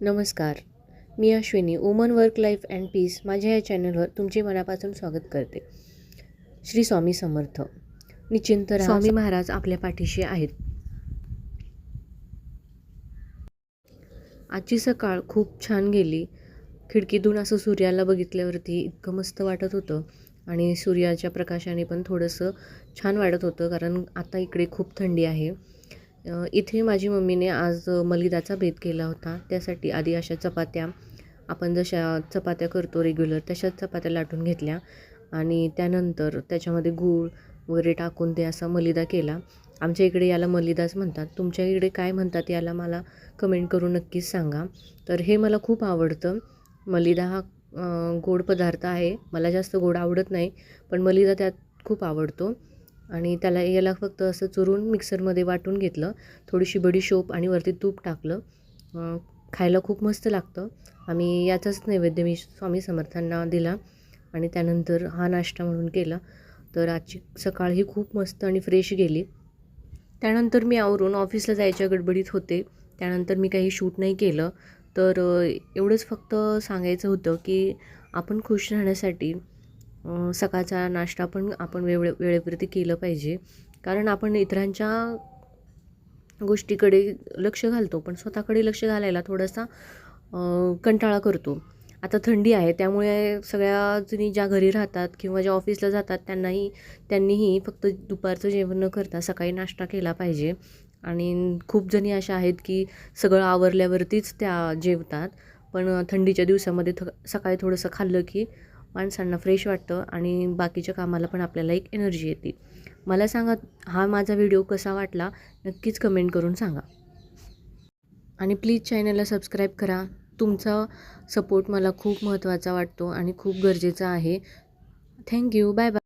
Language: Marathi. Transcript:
नमस्कार. मी Ashwini woman work life and peace माझ्या या चॅनलवर तुमचे मनापासून स्वागत करते. श्री स्वामी समर्थ. निश्चिंत स्वामी महाराज आपल्या पाठीशी आहेत. आजची सकाळ खूप छान गेली. खिडकीतून असं सूर्याला बघितल्यावरती इतकं मस्त वाटत होतं आणि सूर्याच्या प्रकाशाने पण थोडंसं छान वाटत होतं कारण आता इकडे खूप थंडी आहे. इथे माझी मम्मीने आज मलिदाचा भेद केला होता. त्यासाठी आधी अशा चपात्या आपण जशा चपात्या करतो रेग्युलर तशाच चपात्या लाटून घेतल्या. आणि त्यानंतर त्याच्यामध्ये गूळ वगैरे टाकून ते असा मलिदा केला. आमच्या इकडे याला मलिदाच म्हणतात. तुमच्या इकडे काय म्हणतात याला मला कमेंट करून नक्कीच सांगा. तर हे मला खूप आवडतं. मलिदा हा गोड पदार्थ आहे. मला जास्त गोड आवडत नाही पण मलिदा त्यात खूप आवडतो. आणि त्याला याला फक्त असं चुरून मिक्सरमध्ये वाटून घेतलं. थोडीशी बडीशोप आणि वरती तूप टाकलं. खायला खूप मस्त लागतं. आम्ही याचाच नैवेद्य मी स्वामी समर्थांना दिला आणि त्यानंतर हा नाश्ता म्हणून केला. तर आजची सकाळ ही खूप मस्त आणि फ्रेश गेली. त्यानंतर मी आवरून ऑफिसला जायच्या गडबडीत होते. त्यानंतर मी काही शूट नाही केलं. तर एवढंच फक्त सांगायचं होतं की आपण खुश राहण्यासाठी सकाळचा नाश्ता पण आपण वेळे वेळेवरती केलं पाहिजे. कारण आपण इतरांच्या गोष्टीकडे लक्ष घालतो पण स्वतःकडे लक्ष घालायला थोडासा कंटाळा करतो. आता थंडी आहे त्यामुळे सगळ्या जणी ज्या घरी राहतात किंवा ज्या ऑफिसला जातात त्यांनाही त्यांनीही फक्त दुपारचं जेवण न करता सकाळी नाश्ता केला पाहिजे. आणि खूप जणी अशा आहेत की सगळं आवरल्यावरतीच त्या जेवतात. पण थंडीच्या दिवसामध्ये थ सकाळी थोडंसं खाल्लं की माणसांना फ्रेश वाटतं आणि बाकीच्या कामाला पण आपल्याला एक एनर्जी येते. मला सांगा हा माझा व्हिडिओ कसा वाटला? नक्कीच कमेंट करून सांगा. आणि प्लीज चॅनलला सबस्क्राईब करा. तुमचा सपोर्ट मला खूप महत्त्वाचा वाटतो आणि खूप गरजेचा आहे. Thank you bye bye